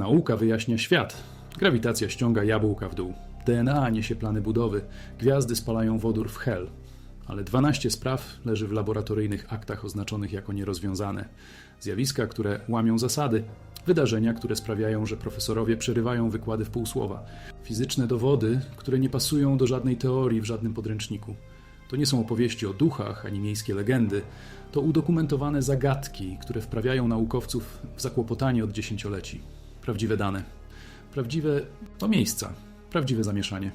Nauka wyjaśnia świat. Grawitacja ściąga jabłka w dół. DNA niesie plany budowy. Gwiazdy spalają wodór w hel. Ale 12 spraw leży w laboratoryjnych aktach oznaczonych jako nierozwiązane. Zjawiska, które łamią zasady. Wydarzenia, które sprawiają, że profesorowie przerywają wykłady w półsłowa. Fizyczne dowody, które nie pasują do żadnej teorii w żadnym podręczniku. To nie są opowieści o duchach ani miejskie legendy. To udokumentowane zagadki, które wprawiają naukowców w zakłopotanie od dziesięcioleci. Prawdziwe dane. Prawdziwe to miejsca. Prawdziwe zamieszanie.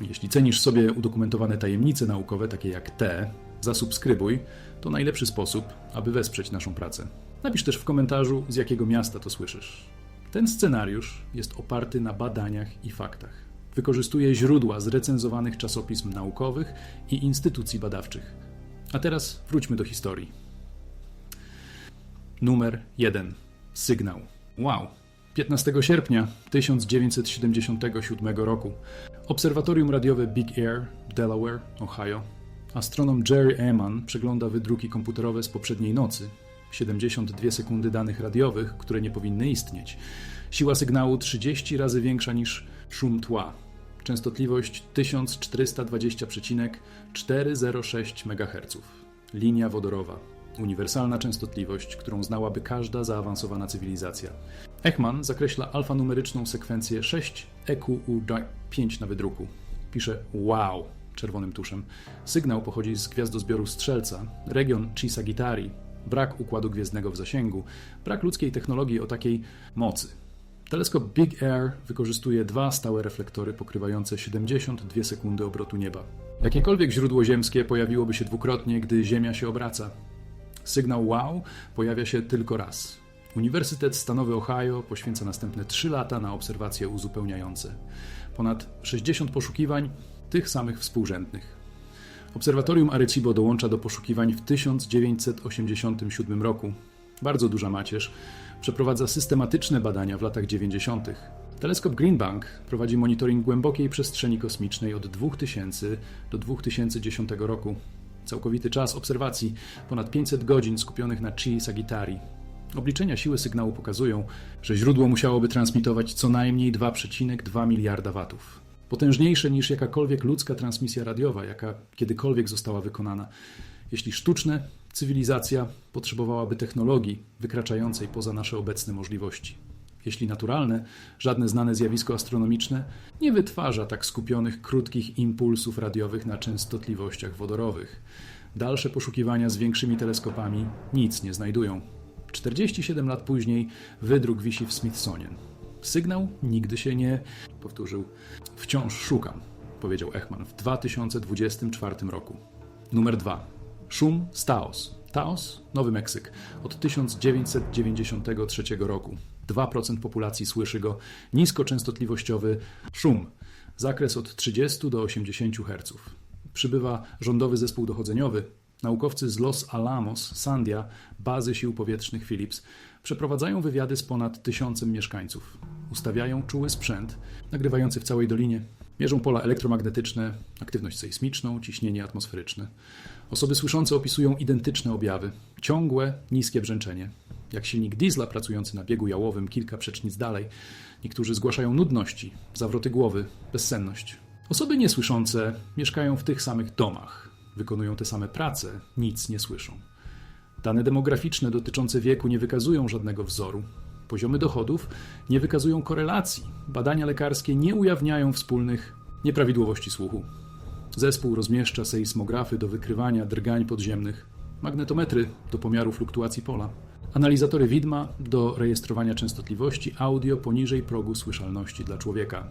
Jeśli cenisz sobie udokumentowane tajemnice naukowe, takie jak te, zasubskrybuj. To najlepszy sposób, aby wesprzeć naszą pracę. Napisz też w komentarzu, z jakiego miasta to słyszysz. Ten scenariusz jest oparty na badaniach i faktach. Wykorzystuje źródła z recenzowanych czasopism naukowych i instytucji badawczych. A teraz wróćmy do historii. Numer 1. Sygnał. Wow. 15 sierpnia 1977 roku Obserwatorium radiowe Big Air, Delaware, Ohio. Astronom Jerry Eman przegląda wydruki komputerowe z poprzedniej nocy. 72 sekundy danych radiowych, które nie powinny istnieć. Siła sygnału 30 razy większa niż szum tła. Częstotliwość 1420,406 MHz. Linia wodorowa. Uniwersalna częstotliwość, którą znałaby każda zaawansowana cywilizacja. Ekman zakreśla alfanumeryczną sekwencję 6 EQU5 na wydruku. Pisze wow czerwonym tuszem. Sygnał pochodzi z gwiazdozbioru Strzelca, region Chisagitari. Brak układu gwiezdnego w zasięgu, brak ludzkiej technologii o takiej mocy. Teleskop Big Air wykorzystuje dwa stałe reflektory pokrywające 72 sekundy obrotu nieba. Jakiekolwiek źródło ziemskie pojawiłoby się dwukrotnie, gdy Ziemia się obraca. Sygnał wow pojawia się tylko raz. Uniwersytet Stanowy Ohio poświęca następne 3 lata na obserwacje uzupełniające. Ponad 60 poszukiwań tych samych współrzędnych. Obserwatorium Arecibo dołącza do poszukiwań w 1987 roku. Bardzo duża macierz przeprowadza systematyczne badania w latach 90. Teleskop Greenbank prowadzi monitoring głębokiej przestrzeni kosmicznej od 2000 do 2010 roku. Całkowity czas obserwacji ponad 500 godzin skupionych na Chi Sagittari. Obliczenia siły sygnału pokazują, że źródło musiałoby transmitować co najmniej 2,2 miliarda watów. Potężniejsze niż jakakolwiek ludzka transmisja radiowa, jaka kiedykolwiek została wykonana. Jeśli sztuczne, cywilizacja potrzebowałaby technologii wykraczającej poza nasze obecne możliwości. Jeśli naturalne, żadne znane zjawisko astronomiczne nie wytwarza tak skupionych, krótkich impulsów radiowych na częstotliwościach wodorowych. Dalsze poszukiwania z większymi teleskopami nic nie znajdują. 47 lat później wydruk wisi w Smithsonian. Sygnał nigdy się nie powtórzył. Wciąż szukam, powiedział Echman w 2024 roku. Numer 2. Szum z Taos. Taos, Nowy Meksyk, od 1993 roku. 2% populacji słyszy go. Niskoczęstotliwościowy szum. Zakres od 30 do 80 Hz. Przybywa rządowy zespół dochodzeniowy. Naukowcy z Los Alamos, Sandia, bazy sił powietrznych Philips, przeprowadzają wywiady z ponad tysiącem mieszkańców. Ustawiają czuły sprzęt, nagrywający w całej dolinie. Mierzą pola elektromagnetyczne, aktywność sejsmiczną, ciśnienie atmosferyczne. Osoby słyszące opisują identyczne objawy. Ciągłe, niskie brzęczenie. Jak silnik diesla pracujący na biegu jałowym kilka przecznic dalej. Niektórzy zgłaszają nudności, zawroty głowy, bezsenność. Osoby niesłyszące mieszkają w tych samych domach, wykonują te same prace, nic nie słyszą. Dane demograficzne dotyczące wieku nie wykazują żadnego wzoru. Poziomy dochodów nie wykazują korelacji. Badania lekarskie nie ujawniają wspólnych nieprawidłowości słuchu. Zespół rozmieszcza sejsmografy do wykrywania drgań podziemnych, magnetometry do pomiaru fluktuacji pola, analizatory widma do rejestrowania częstotliwości audio poniżej progu słyszalności dla człowieka.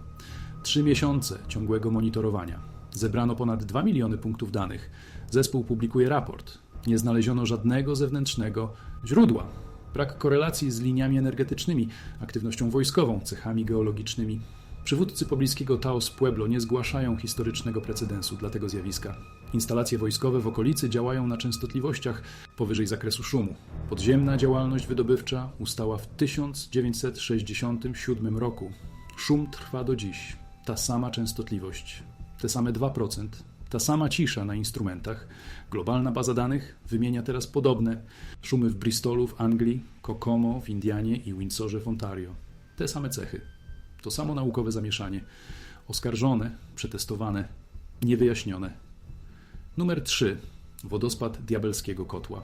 Trzy miesiące ciągłego monitorowania. Zebrano ponad 2 miliony punktów danych. Zespół publikuje raport. Nie znaleziono żadnego zewnętrznego źródła. Brak korelacji z liniami energetycznymi, aktywnością wojskową, cechami geologicznymi. Przywódcy pobliskiego Taos Pueblo nie zgłaszają historycznego precedensu dla tego zjawiska. Instalacje wojskowe w okolicy działają na częstotliwościach powyżej zakresu szumu. Podziemna działalność wydobywcza ustała w 1967 roku. Szum trwa do dziś. Ta sama częstotliwość, te same 2%, ta sama cisza na instrumentach. Globalna baza danych wymienia teraz podobne szumy w Bristolu w Anglii, Kokomo w Indianie i Windsorze w Ontario. Te same cechy. To samo naukowe zamieszanie. Oskarżone, przetestowane, niewyjaśnione. Numer 3. Wodospad Diabelskiego Kotła.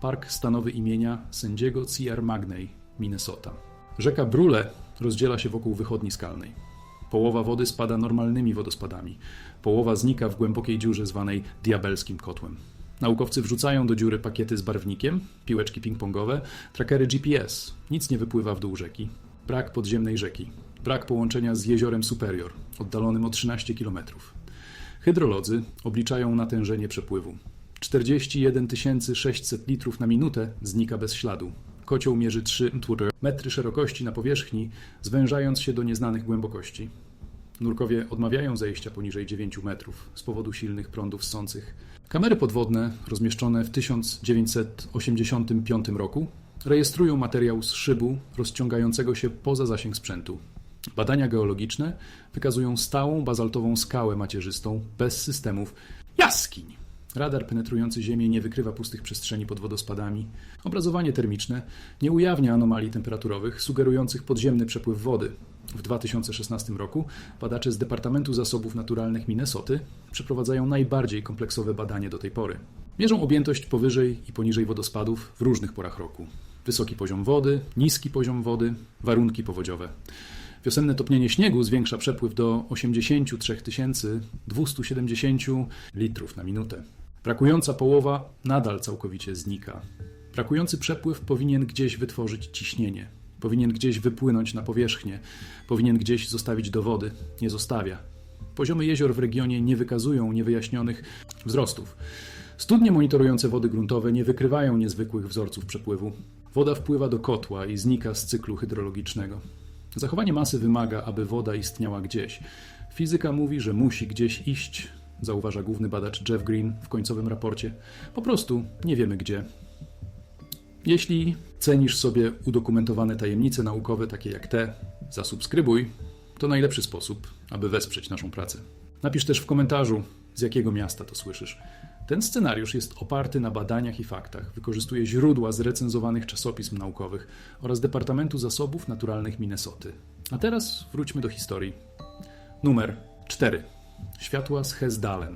Park stanowy imienia sędziego C.R. Magney, Minnesota. Rzeka Brule rozdziela się wokół wychodni skalnej. Połowa wody spada normalnymi wodospadami, połowa znika w głębokiej dziurze zwanej diabelskim kotłem. Naukowcy wrzucają do dziury pakiety z barwnikiem, piłeczki ping-pongowe, trackery GPS. Nic nie wypływa w dół rzeki. Brak podziemnej rzeki. Brak połączenia z jeziorem Superior, oddalonym o 13 km. Hydrolodzy obliczają natężenie przepływu. 41 600 litrów na minutę znika bez śladu. Kocioł mierzy 3 metry szerokości na powierzchni, zwężając się do nieznanych głębokości. Nurkowie odmawiają zejścia poniżej 9 metrów z powodu silnych prądów ssących. Kamery podwodne, rozmieszczone w 1985 roku, rejestrują materiał z szybu rozciągającego się poza zasięg sprzętu. Badania geologiczne wykazują stałą bazaltową skałę macierzystą bez systemów jaskiń. Radar penetrujący Ziemię nie wykrywa pustych przestrzeni pod wodospadami. Obrazowanie termiczne nie ujawnia anomalii temperaturowych sugerujących podziemny przepływ wody. W 2016 roku badacze z Departamentu Zasobów Naturalnych Minnesoty przeprowadzają najbardziej kompleksowe badanie do tej pory. Mierzą objętość powyżej i poniżej wodospadów w różnych porach roku. Wysoki poziom wody, niski poziom wody, warunki powodziowe. Wiosenne topnienie śniegu zwiększa przepływ do 83 270 litrów na minutę. Brakująca połowa nadal całkowicie znika. Brakujący przepływ powinien gdzieś wytworzyć ciśnienie, powinien gdzieś wypłynąć na powierzchnię, powinien gdzieś zostawić dowody. Nie zostawia. Poziomy jezior w regionie nie wykazują niewyjaśnionych wzrostów. Studnie monitorujące wody gruntowe nie wykrywają niezwykłych wzorców przepływu. Woda wpływa do kotła i znika z cyklu hydrologicznego. Zachowanie masy wymaga, aby woda istniała gdzieś. Fizyka mówi, że musi gdzieś iść, zauważa główny badacz Jeff Green w końcowym raporcie. Po prostu nie wiemy gdzie. Jeśli cenisz sobie udokumentowane tajemnice naukowe takie jak te, zasubskrybuj. To najlepszy sposób, aby wesprzeć naszą pracę. Napisz też w komentarzu, z jakiego miasta to słyszysz. Ten scenariusz jest oparty na badaniach i faktach. Wykorzystuje źródła z recenzowanych czasopism naukowych oraz Departamentu Zasobów Naturalnych Minnesoty. A teraz wróćmy do historii. Numer 4. Światła z Hesdalen.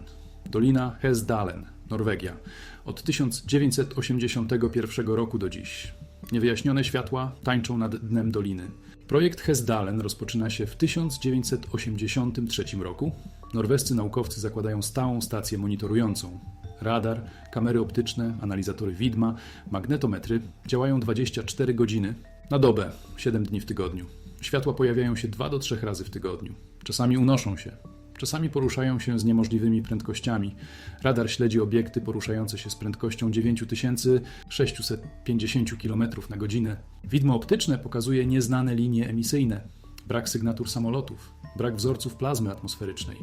Dolina Hesdalen, Norwegia. Od 1981 roku do dziś. Niewyjaśnione światła tańczą nad dnem doliny. Projekt Hesdalen rozpoczyna się w 1983 roku. Norwescy naukowcy zakładają stałą stację monitorującą. Radar, kamery optyczne, analizatory widma, magnetometry działają 24 godziny na dobę, 7 dni w tygodniu. Światła pojawiają się 2 do 3 razy w tygodniu. Czasami unoszą się, Czasami poruszają się z niemożliwymi prędkościami. Radar śledzi obiekty poruszające się z prędkością 9650 km na godzinę. Widmo optyczne pokazuje nieznane linie emisyjne, brak sygnatur samolotów, brak wzorców plazmy atmosferycznej,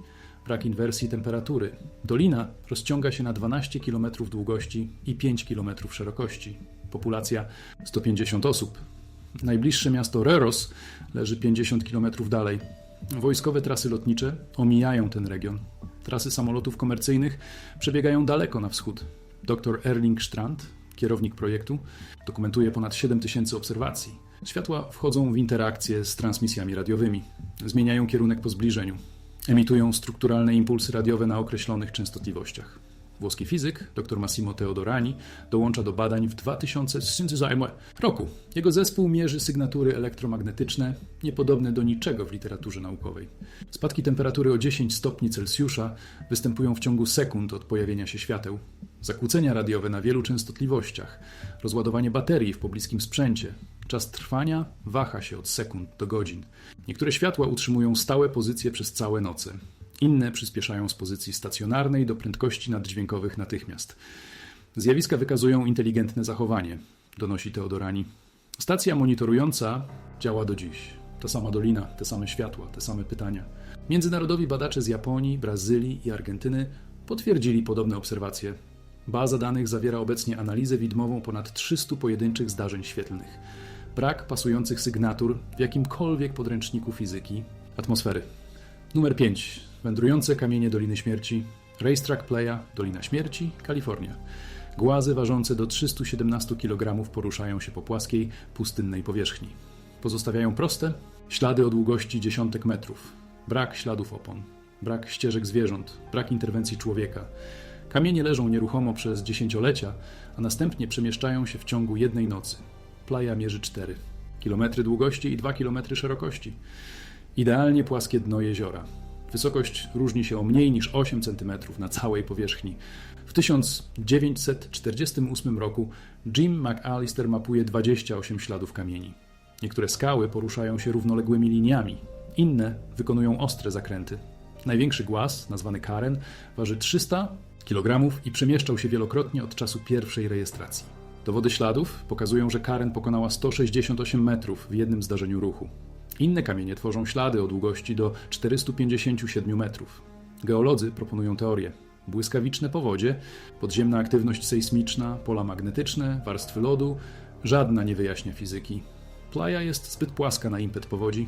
brak inwersji temperatury. Dolina rozciąga się na 12 km długości i 5 km szerokości. Populacja 150 osób. Najbliższe miasto Reros leży 50 km dalej. Wojskowe trasy lotnicze omijają ten region. Trasy samolotów komercyjnych przebiegają daleko na wschód. Dr Erling Strand, kierownik projektu, dokumentuje ponad 7000 obserwacji. Światła wchodzą w interakcję z transmisjami radiowymi. Zmieniają kierunek po zbliżeniu. Emitują strukturalne impulsy radiowe na określonych częstotliwościach. Włoski fizyk dr Massimo Teodorani dołącza do badań w 2000 roku. Jego zespół mierzy sygnatury elektromagnetyczne niepodobne do niczego w literaturze naukowej. Spadki temperatury o 10 stopni Celsjusza występują w ciągu sekund od pojawienia się świateł. Zakłócenia radiowe na wielu częstotliwościach, rozładowanie baterii w pobliskim sprzęcie. Czas trwania waha się od sekund do godzin. Niektóre światła utrzymują stałe pozycje przez całe noce. Inne przyspieszają z pozycji stacjonarnej do prędkości naddźwiękowych natychmiast. Zjawiska wykazują inteligentne zachowanie, donosi Teodorani. Stacja monitorująca działa do dziś. Ta sama dolina, te same światła, te same pytania. Międzynarodowi badacze z Japonii, Brazylii i Argentyny potwierdzili podobne obserwacje. Baza danych zawiera obecnie analizę widmową ponad 300 pojedynczych zdarzeń świetlnych. Brak pasujących sygnatur w jakimkolwiek podręczniku fizyki atmosfery. Numer 5. Wędrujące kamienie Doliny Śmierci. Racetrack Playa, Dolina Śmierci, Kalifornia. Głazy ważące do 317 kg poruszają się po płaskiej, pustynnej powierzchni. Pozostawiają proste ślady o długości dziesiątek metrów. Brak śladów opon, brak ścieżek zwierząt, brak interwencji człowieka. Kamienie leżą nieruchomo przez dziesięciolecia, a następnie przemieszczają się w ciągu jednej nocy. Playa mierzy 4 kilometry długości i 2 kilometry szerokości. Idealnie płaskie dno jeziora. Wysokość różni się o mniej niż 8 cm na całej powierzchni. W 1948 roku Jim McAllister mapuje 28 śladów kamieni. Niektóre skały poruszają się równoległymi liniami, inne wykonują ostre zakręty. Największy głaz, nazwany Karen, waży 300 kg i przemieszczał się wielokrotnie od czasu pierwszej rejestracji. Dowody śladów pokazują, że Karen pokonała 168 metrów w jednym zdarzeniu ruchu. Inne kamienie tworzą ślady o długości do 457 metrów. Geolodzy proponują teorię. Błyskawiczne powodzie, podziemna aktywność sejsmiczna, pola magnetyczne, warstwy lodu, żadna nie wyjaśnia fizyki. Playa jest zbyt płaska na impet powodzi.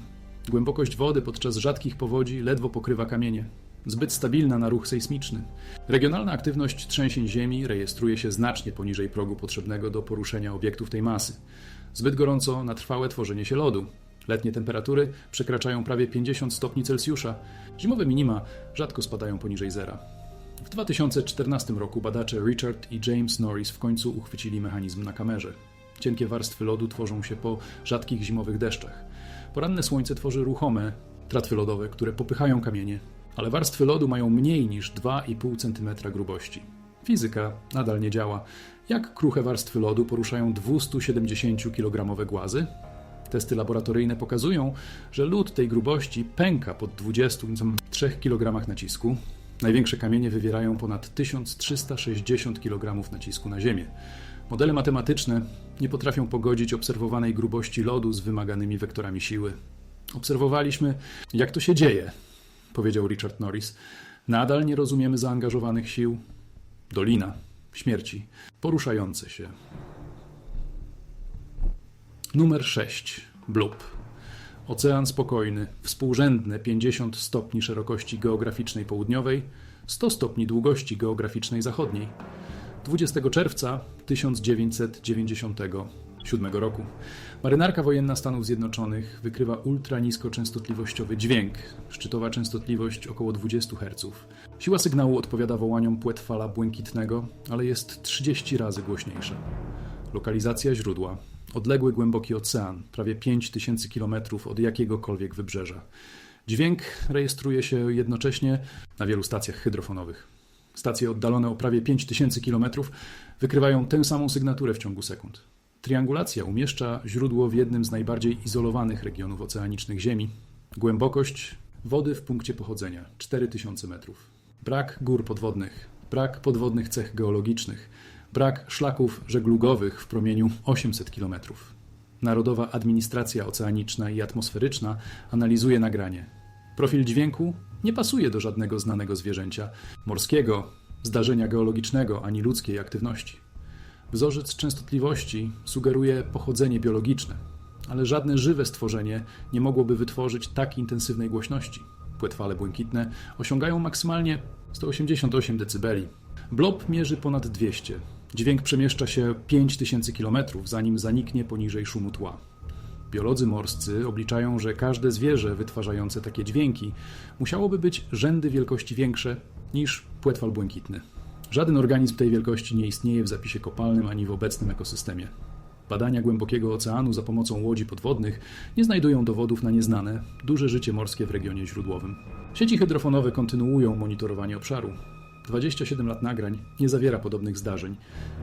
Głębokość wody podczas rzadkich powodzi ledwo pokrywa kamienie. Zbyt stabilna na ruch sejsmiczny. Regionalna aktywność trzęsień ziemi rejestruje się znacznie poniżej progu potrzebnego do poruszenia obiektów tej masy. Zbyt gorąco na trwałe tworzenie się lodu. Letnie temperatury przekraczają prawie 50 stopni Celsjusza. Zimowe minima rzadko spadają poniżej zera. W 2014 roku badacze Richard i James Norris w końcu uchwycili mechanizm na kamerze. Cienkie warstwy lodu tworzą się po rzadkich zimowych deszczach. Poranne słońce tworzy ruchome tratwy lodowe, które popychają kamienie, ale warstwy lodu mają mniej niż 2,5 cm grubości. Fizyka nadal nie działa. Jak kruche warstwy lodu poruszają 270 kg głazy? Testy laboratoryjne pokazują, że lód tej grubości pęka pod 23 kg nacisku. Największe kamienie wywierają ponad 1360 kg nacisku na Ziemię. Modele matematyczne nie potrafią pogodzić obserwowanej grubości lodu z wymaganymi wektorami siły. Obserwowaliśmy, jak to się dzieje, powiedział Richard Norris. Nadal nie rozumiemy zaangażowanych sił. Dolina śmierci, poruszające się. Numer 6. Blub. Ocean spokojny, współrzędne 50 stopni szerokości geograficznej południowej, 100 stopni długości geograficznej zachodniej. 20 czerwca 1997 roku. Marynarka wojenna Stanów Zjednoczonych wykrywa ultraniskoczęstotliwościowy dźwięk, szczytowa częstotliwość około 20 Hz. Siła sygnału odpowiada wołaniom płetwala błękitnego, ale jest 30 razy głośniejsza. Lokalizacja źródła. Odległy głęboki ocean, prawie 5000 km od jakiegokolwiek wybrzeża. Dźwięk rejestruje się jednocześnie na wielu stacjach hydrofonowych. Stacje oddalone o prawie 5000 km wykrywają tę samą sygnaturę w ciągu sekund. Triangulacja umieszcza źródło w jednym z najbardziej izolowanych regionów oceanicznych Ziemi. Głębokość wody w punkcie pochodzenia 4000 metrów. Brak gór podwodnych, brak podwodnych cech geologicznych, brak szlaków żeglugowych w promieniu 800 km. Narodowa Administracja Oceaniczna i Atmosferyczna analizuje nagranie. Profil dźwięku nie pasuje do żadnego znanego zwierzęcia morskiego, zdarzenia geologicznego ani ludzkiej aktywności. Wzorzec częstotliwości sugeruje pochodzenie biologiczne, ale żadne żywe stworzenie nie mogłoby wytworzyć tak intensywnej głośności. Płetwale błękitne osiągają maksymalnie 188 dB. Blob mierzy ponad 200. Dźwięk przemieszcza się 5000 km, zanim zaniknie poniżej szumu tła. Biolodzy morscy obliczają, że każde zwierzę wytwarzające takie dźwięki musiałoby być rzędy wielkości większe niż płetwal błękitny. Żaden organizm tej wielkości nie istnieje w zapisie kopalnym ani w obecnym ekosystemie. Badania głębokiego oceanu za pomocą łodzi podwodnych nie znajdują dowodów na nieznane, duże życie morskie w regionie źródłowym. Sieci hydrofonowe kontynuują monitorowanie obszaru. 27 lat nagrań nie zawiera podobnych zdarzeń.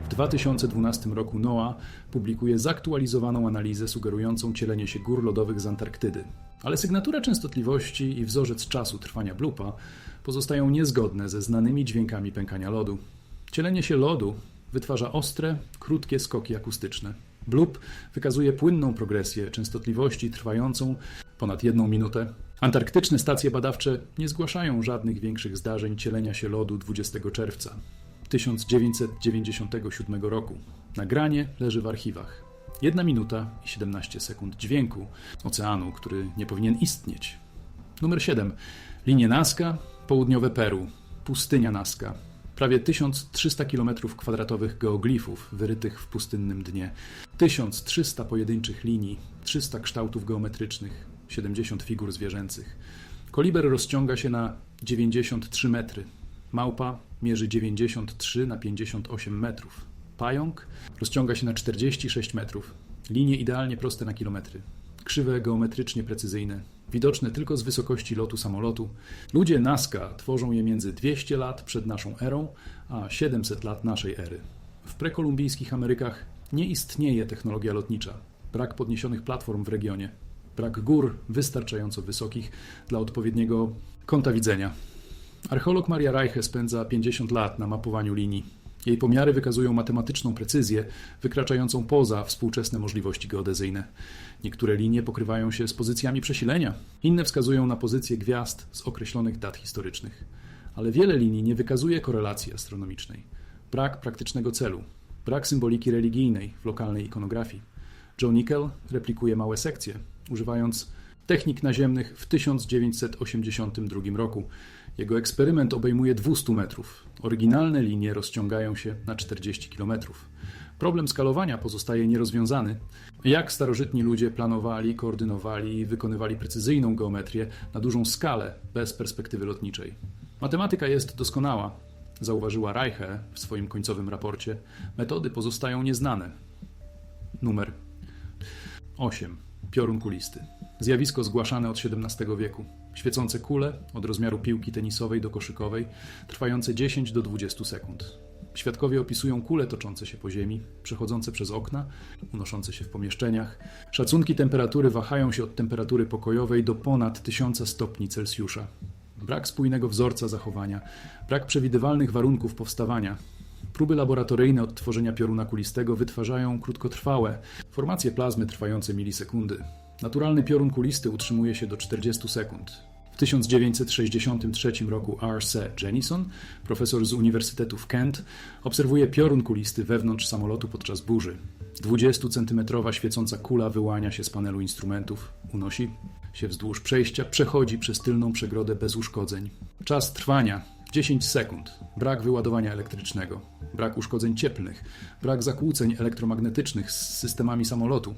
W 2012 roku NOAA publikuje zaktualizowaną analizę sugerującą cielenie się gór lodowych z Antarktydy. Ale sygnatura częstotliwości i wzorzec czasu trwania blupa pozostają niezgodne ze znanymi dźwiękami pękania lodu. Cielenie się lodu wytwarza ostre, krótkie skoki akustyczne. Blub wykazuje płynną progresję częstotliwości trwającą ponad jedną minutę. Antarktyczne stacje badawcze nie zgłaszają żadnych większych zdarzeń cielenia się lodu 20 czerwca 1997 roku. Nagranie leży w archiwach. Jedna minuta i 17 sekund dźwięku oceanu, który nie powinien istnieć. Numer 7. Linie Nazca, południowe Peru, pustynia Nazca. prawie 1300 km2 geoglifów wyrytych w pustynnym dnie, 1300 pojedynczych linii, 300 kształtów geometrycznych, 70 figur zwierzęcych. Koliber rozciąga się na 93 metry. Małpa mierzy 93 na 58 metrów. Pająk rozciąga się na 46 metrów. Linie idealnie proste na kilometry. Krzywe geometrycznie precyzyjne, widoczne tylko z wysokości lotu samolotu. Ludzie Nazca tworzą je między 200 lat przed naszą erą, a 700 lat naszej ery. W prekolumbijskich Amerykach nie istnieje technologia lotnicza. Brak podniesionych platform w regionie. Brak gór wystarczająco wysokich dla odpowiedniego kąta widzenia. Archeolog Maria Reiche spędza 50 lat na mapowaniu linii. Jej pomiary wykazują matematyczną precyzję, wykraczającą poza współczesne możliwości geodezyjne. Niektóre linie pokrywają się z pozycjami przesilenia, inne wskazują na pozycje gwiazd z określonych dat historycznych. Ale wiele linii nie wykazuje korelacji astronomicznej. Brak praktycznego celu, brak symboliki religijnej w lokalnej ikonografii. Joe Nickel replikuje małe sekcje, używając technik naziemnych w 1982 roku. Jego eksperyment obejmuje 200 metrów. Oryginalne linie rozciągają się na 40 kilometrów. Problem skalowania pozostaje nierozwiązany. Jak starożytni ludzie planowali, koordynowali i wykonywali precyzyjną geometrię na dużą skalę bez perspektywy lotniczej? Matematyka jest doskonała, zauważyła Reiche w swoim końcowym raporcie. Metody pozostają nieznane. Numer 8. Piorun kulisty. Zjawisko zgłaszane od XVII wieku. Świecące kule, od rozmiaru piłki tenisowej do koszykowej, trwające 10 do 20 sekund. Świadkowie opisują kule toczące się po ziemi, przechodzące przez okna, unoszące się w pomieszczeniach. Szacunki temperatury wahają się od temperatury pokojowej do ponad 1000 stopni Celsjusza. Brak spójnego wzorca zachowania, brak przewidywalnych warunków powstawania. Próby laboratoryjne odtworzenia pioruna kulistego wytwarzają krótkotrwałe formacje plazmy trwające milisekundy. Naturalny piorun kulisty utrzymuje się do 40 sekund. W 1963 roku R. C. Jennison, profesor z Uniwersytetu w Kent, obserwuje piorun kulisty wewnątrz samolotu podczas burzy. 20-centymetrowa świecąca kula wyłania się z panelu instrumentów, unosi się wzdłuż przejścia, przechodzi przez tylną przegrodę bez uszkodzeń. Czas trwania 10 sekund. Brak wyładowania elektrycznego, brak uszkodzeń cieplnych, brak zakłóceń elektromagnetycznych z systemami samolotu.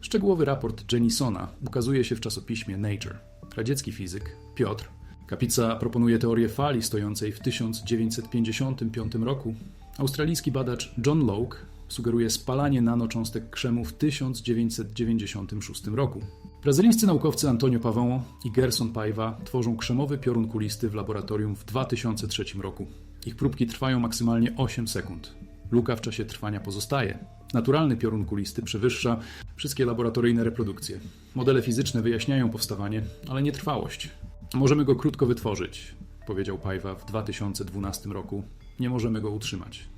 Szczegółowy raport Jennisona ukazuje się w czasopiśmie Nature. Radziecki fizyk Piotr Kapica proponuje teorię fali stojącej w 1955 roku. Australijski badacz John Locke sugeruje spalanie nanocząstek krzemu w 1996 roku. Brazylijscy naukowcy Antonio Pavão i Gerson Paiva tworzą krzemowy piorun kulisty w laboratorium w 2003 roku. Ich próbki trwają maksymalnie 8 sekund. Luka w czasie trwania pozostaje. Naturalny piorun kulisty przewyższa wszystkie laboratoryjne reprodukcje. Modele fizyczne wyjaśniają powstawanie, ale nie trwałość. Możemy go krótko wytworzyć, powiedział Pajwa w 2012 roku. Nie możemy go utrzymać.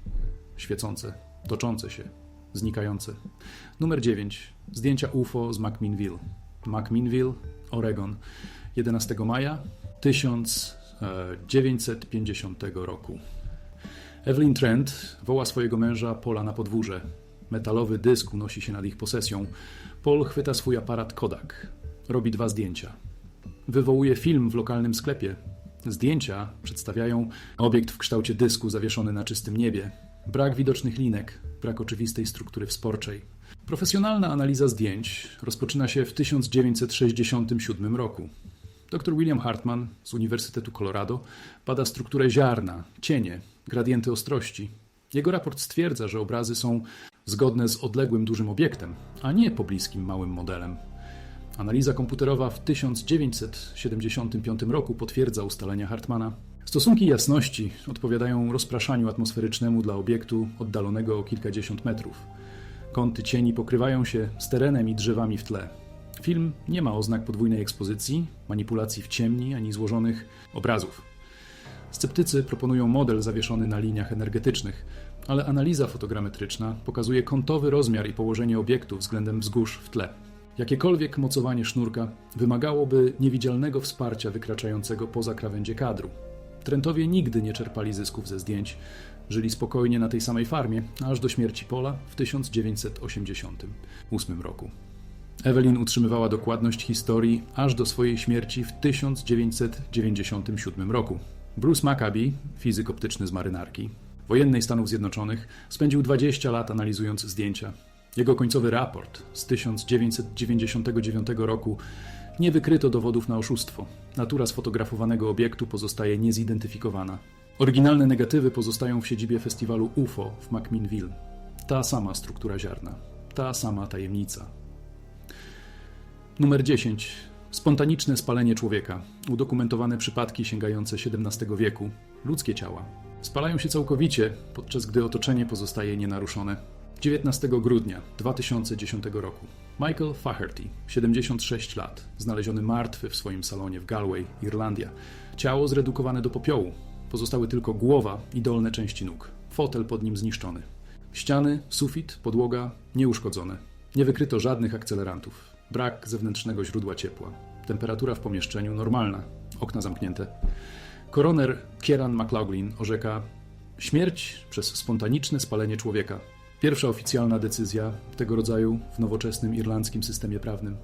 Świecące, toczące się, znikające. Numer 9. Zdjęcia UFO z McMinnville. McMinnville, Oregon. 11 maja 1950 roku. Evelyn Trent woła swojego męża Pola na podwórze. Metalowy dysk unosi się nad ich posesją. Paul chwyta swój aparat Kodak. Robi dwa zdjęcia. Wywołuje film w lokalnym sklepie. Zdjęcia przedstawiają obiekt w kształcie dysku zawieszony na czystym niebie. Brak widocznych linek, brak oczywistej struktury wsporczej. Profesjonalna analiza zdjęć rozpoczyna się w 1967 roku. Dr William Hartman z Uniwersytetu Colorado bada strukturę ziarna, cienie, gradienty ostrości. Jego raport stwierdza, że obrazy są zgodne z odległym dużym obiektem, a nie pobliskim małym modelem. Analiza komputerowa w 1975 roku potwierdza ustalenia Hartmana. Stosunki jasności odpowiadają rozpraszaniu atmosferycznemu dla obiektu oddalonego o kilkadziesiąt metrów. Kąty cieni pokrywają się z terenem i drzewami w tle. Film nie ma oznak podwójnej ekspozycji, manipulacji w ciemni ani złożonych obrazów. Sceptycy proponują model zawieszony na liniach energetycznych, ale analiza fotogrametryczna pokazuje kątowy rozmiar i położenie obiektu względem wzgórz w tle. Jakiekolwiek mocowanie sznurka wymagałoby niewidzialnego wsparcia wykraczającego poza krawędzie kadru. Trentowie nigdy nie czerpali zysków ze zdjęć, żyli spokojnie na tej samej farmie, aż do śmierci Pola w 1988 roku. Evelyn utrzymywała dokładność historii aż do swojej śmierci w 1997 roku. Bruce Maccabee, fizyk optyczny z marynarki, wojennej Stanów Zjednoczonych, spędził 20 lat analizując zdjęcia. Jego końcowy raport z 1999 roku nie wykryto dowodów na oszustwo. Natura sfotografowanego obiektu pozostaje niezidentyfikowana. Oryginalne negatywy pozostają w siedzibie festiwalu UFO w McMinnville. Ta sama struktura ziarna, ta sama tajemnica. Numer 10. Spontaniczne spalenie człowieka. Udokumentowane przypadki sięgające XVII wieku. Ludzkie ciała. Spalają się całkowicie, podczas gdy otoczenie pozostaje nienaruszone. 19 grudnia 2010 roku. Michael Faherty, 76 lat, znaleziony martwy w swoim salonie w Galway, Irlandia. Ciało zredukowane do popiołu. Pozostały tylko głowa i dolne części nóg. Fotel pod nim zniszczony. Ściany, sufit, podłoga nieuszkodzone. Nie wykryto żadnych akcelerantów. Brak zewnętrznego źródła ciepła. Temperatura w pomieszczeniu normalna. Okna zamknięte. Koroner Kieran McLaughlin orzeka śmierć przez spontaniczne spalenie człowieka. Pierwsza oficjalna decyzja tego rodzaju w nowoczesnym irlandzkim systemie prawnym.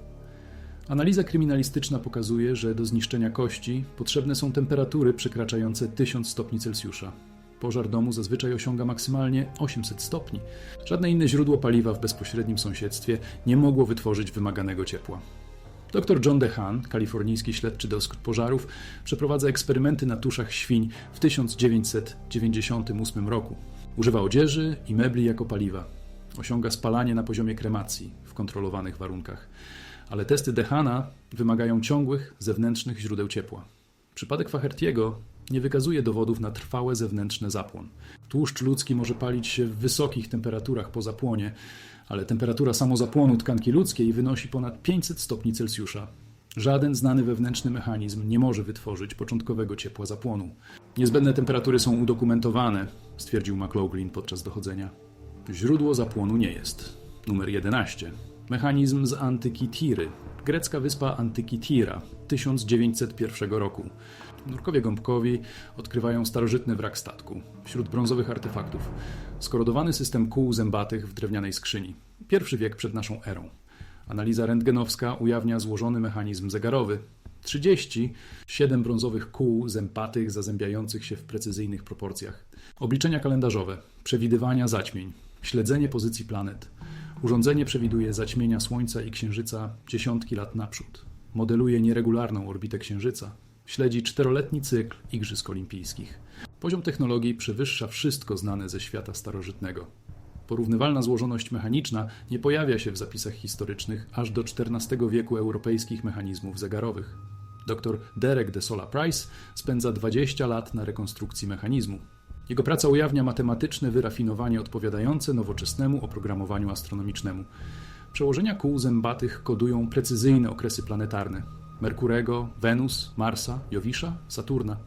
Analiza kryminalistyczna pokazuje, że do zniszczenia kości potrzebne są temperatury przekraczające 1000 stopni Celsjusza. Pożar domu zazwyczaj osiąga maksymalnie 800 stopni. Żadne inne źródło paliwa w bezpośrednim sąsiedztwie nie mogło wytworzyć wymaganego ciepła. Dr John DeHaan, kalifornijski śledczy do pożarów, przeprowadza eksperymenty na tuszach świń w 1998 roku. Używa odzieży i mebli jako paliwa. Osiąga spalanie na poziomie kremacji w kontrolowanych warunkach. Ale testy Dehana wymagają ciągłych, zewnętrznych źródeł ciepła. Przypadek Fahertiego nie wykazuje dowodów na trwałe zewnętrzne zapłon. Tłuszcz ludzki może palić się w wysokich temperaturach po zapłonie, ale temperatura samozapłonu tkanki ludzkiej wynosi ponad 500 stopni Celsjusza. Żaden znany wewnętrzny mechanizm nie może wytworzyć początkowego ciepła zapłonu. Niezbędne temperatury są udokumentowane, stwierdził McLaughlin podczas dochodzenia. Źródło zapłonu nie jest. Numer 11. Mechanizm z antyki Tiry. Grecka wyspa Antyki Tira, 1901 roku. Nurkowie gąbkowi odkrywają starożytny wrak statku. Wśród brązowych artefaktów skorodowany system kół zębatych w drewnianej skrzyni. Pierwszy wiek przed naszą erą. Analiza rentgenowska ujawnia złożony mechanizm zegarowy. 30 7 brązowych kół zębatych zazębiających się w precyzyjnych proporcjach. Obliczenia kalendarzowe, przewidywania zaćmień, śledzenie pozycji planet. Urządzenie przewiduje zaćmienia Słońca i Księżyca dziesiątki lat naprzód. Modeluje nieregularną orbitę Księżyca. Śledzi czteroletni cykl Igrzysk Olimpijskich. Poziom technologii przewyższa wszystko znane ze świata starożytnego. Porównywalna złożoność mechaniczna nie pojawia się w zapisach historycznych aż do XIV wieku europejskich mechanizmów zegarowych. Dr Derek de Sola Price spędza 20 lat na rekonstrukcji mechanizmu. Jego praca ujawnia matematyczne wyrafinowanie odpowiadające nowoczesnemu oprogramowaniu astronomicznemu. Przełożenia kół zębatych kodują precyzyjne okresy planetarne Merkurego, Wenus, Marsa, Jowisza, Saturna.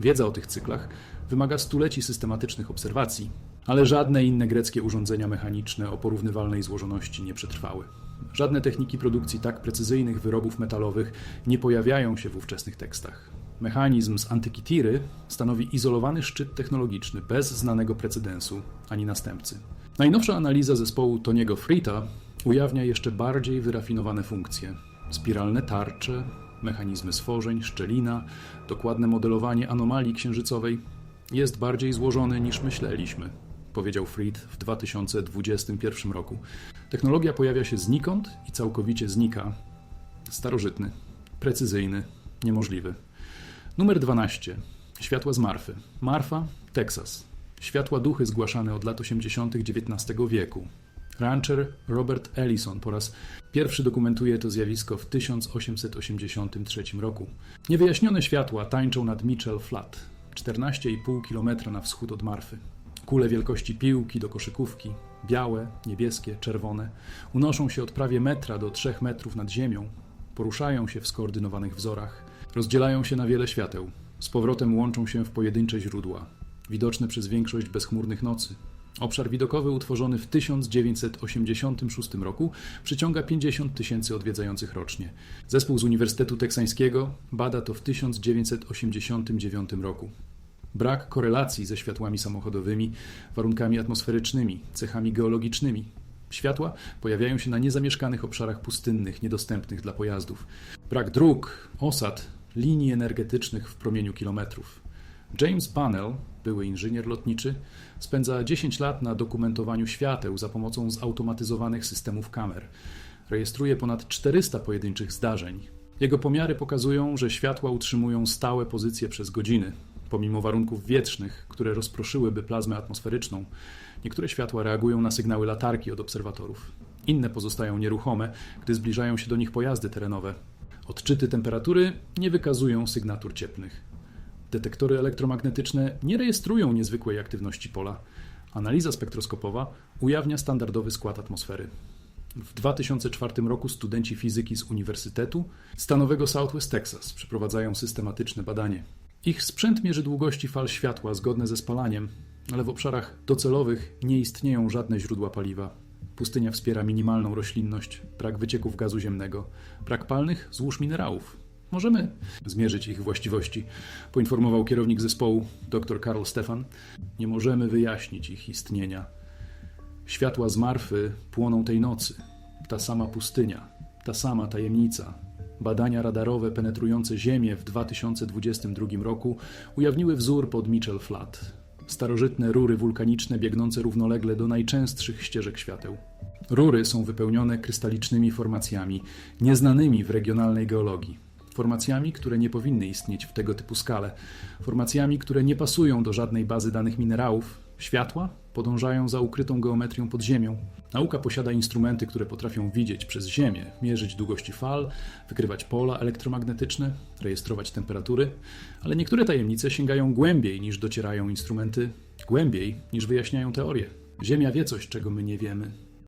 Wiedza o tych cyklach wymaga stuleci systematycznych obserwacji, ale żadne inne greckie urządzenia mechaniczne o porównywalnej złożoności nie przetrwały. Żadne techniki produkcji tak precyzyjnych wyrobów metalowych nie pojawiają się w ówczesnych tekstach. Mechanizm z antyki Tiry stanowi izolowany szczyt technologiczny bez znanego precedensu ani następcy. Najnowsza analiza zespołu Toniego Frita ujawnia jeszcze bardziej wyrafinowane funkcje. Spiralne tarcze, mechanizmy stworzeń, szczelina, dokładne modelowanie anomalii księżycowej jest bardziej złożony niż myśleliśmy, powiedział Fried w 2021 roku. Technologia pojawia się znikąd i całkowicie znika. Starożytny, precyzyjny, niemożliwy. Numer 12. Światła z Marfy. Marfa, Teksas. Światła duchy zgłaszane od lat 80. XIX wieku. Rancher Robert Ellison po raz pierwszy dokumentuje to zjawisko w 1883 roku. Niewyjaśnione światła tańczą nad Mitchell Flat, 14,5 km na wschód od Marfy. Kule wielkości piłki do koszykówki, białe, niebieskie, czerwone, unoszą się od prawie metra do 3 metrów nad ziemią, poruszają się w skoordynowanych wzorach, rozdzielają się na wiele świateł, z powrotem łączą się w pojedyncze źródła, widoczne przez większość bezchmurnych nocy. Obszar widokowy utworzony w 1986 roku przyciąga 50 tysięcy odwiedzających rocznie. Zespół z Uniwersytetu Teksańskiego bada to w 1989 roku. Brak korelacji ze światłami samochodowymi, warunkami atmosferycznymi, cechami geologicznymi. Światła pojawiają się na niezamieszkanych obszarach pustynnych, niedostępnych dla pojazdów. Brak dróg, osad, linii energetycznych w promieniu kilometrów. James Bunnell, były inżynier lotniczy, spędza 10 lat na dokumentowaniu świateł za pomocą zautomatyzowanych systemów kamer. Rejestruje ponad 400 pojedynczych zdarzeń. Jego pomiary pokazują, że światła utrzymują stałe pozycje przez godziny, pomimo warunków wietrznych, które rozproszyłyby plazmę atmosferyczną. Niektóre światła reagują na sygnały latarki od obserwatorów. Inne pozostają nieruchome, gdy zbliżają się do nich pojazdy terenowe. Odczyty temperatury nie wykazują sygnatur cieplnych. Detektory elektromagnetyczne nie rejestrują niezwykłej aktywności pola. Analiza spektroskopowa ujawnia standardowy skład atmosfery. W 2004 roku studenci fizyki z Uniwersytetu Stanowego Southwest Texas przeprowadzają systematyczne badanie. Ich sprzęt mierzy długości fal światła zgodne ze spalaniem, ale w obszarach docelowych nie istnieją żadne źródła paliwa. Pustynia wspiera minimalną roślinność, brak wycieków gazu ziemnego, brak palnych złóż minerałów. Możemy zmierzyć ich właściwości, poinformował kierownik zespołu dr Karl Stefan. Nie możemy wyjaśnić ich istnienia. Światła z Marfy płoną tej nocy. Ta sama pustynia, ta sama tajemnica. Badania radarowe penetrujące Ziemię w 2022 roku ujawniły wzór pod Mitchell Flat. Starożytne rury wulkaniczne biegnące równolegle do najczęstszych ścieżek świateł. Rury są wypełnione krystalicznymi formacjami, nieznanymi w regionalnej geologii. Formacjami, które nie powinny istnieć w tego typu skale. Formacjami, które nie pasują do żadnej bazy danych minerałów. Światła podążają za ukrytą geometrią pod ziemią. Nauka posiada instrumenty, które potrafią widzieć przez Ziemię, mierzyć długości fal, wykrywać pola elektromagnetyczne, rejestrować temperatury, ale niektóre tajemnice sięgają głębiej niż docierają instrumenty, głębiej niż wyjaśniają teorie. Ziemia wie coś, czego my nie wiemy.